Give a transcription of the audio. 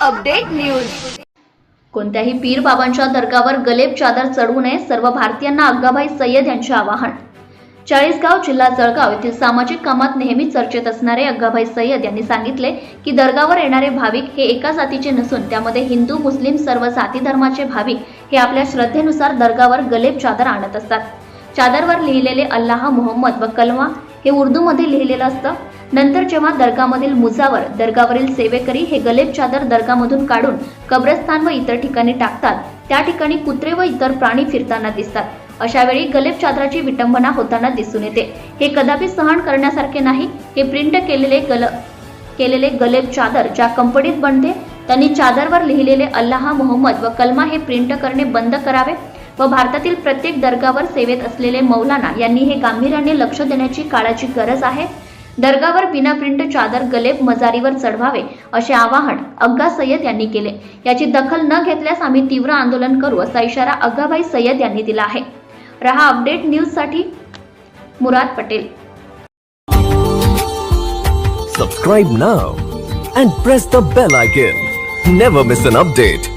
Update news. कोणत्याही पीर बाबांच्या दर्गावर गलेब चादर चढवू नये सर्व भारतीयांना अग्गाभाई सय्यद यांचे आवाहन. चाळीसगाव जिल्हा जळगाव येथील सामाजिक कामात नेहमी चर्चेत असणारे अग्गाभाई सय्यद यांनी सांगितले की दर्गावर येणारे भाविक हे एका जातीचे नसून त्यामध्ये हिंदू मुस्लिम सर्व जाती धर्माचे भाविक हे आपल्या श्रद्धेनुसार दर्गावर गलेब चादर आणत असतात. चादरवर लिहिलेले अल्लाह मोहम्मद व कलमा हे उर्दूमध्ये लिहिलेलं असतं. नंतर जेव्हा दर्गामधील मुजावर दर्गावरील सेवेकरी हे गलेब चादर दर्गामधून काढून कब्रस्तान व इतर ठिकाणी टाकतात त्या ठिकाणी कुत्रे व इतर प्राणी फिरताना दिसतात. अशा वेळी गलेब चादराची विटंबना होताना दिसून येते. हे कदापि सहन करण्यासारखे नाही. हे प्रिंट केलेले गल केलेले गलेब चादर ज्या कंपनीत बनते त्यांनी चादरवर लिहिलेले अल्लाह मोहम्मद व कलमा हे प्रिंट करणे बंद करावे. व भारतातील प्रत्येक दर्गावर सेवेत असलेले मौलाना यांनी हे गांभीर्याने लक्ष देण्याची काळाची गरज आहे. दर्गावर बिना प्रिंट चादर गलेब मजारीवर चढवावे असे आवाहन अग्गा सय्यद यांनी केले. याची दखल न घेतल्यास आम्ही तीव्र आंदोलन करू असा इशारा अग्गाबाई सय्यद यांनी दिला आहे. रहा अपडेट न्यूजसाठी Murad Patel. Subscribe now and press the bell icon never miss an update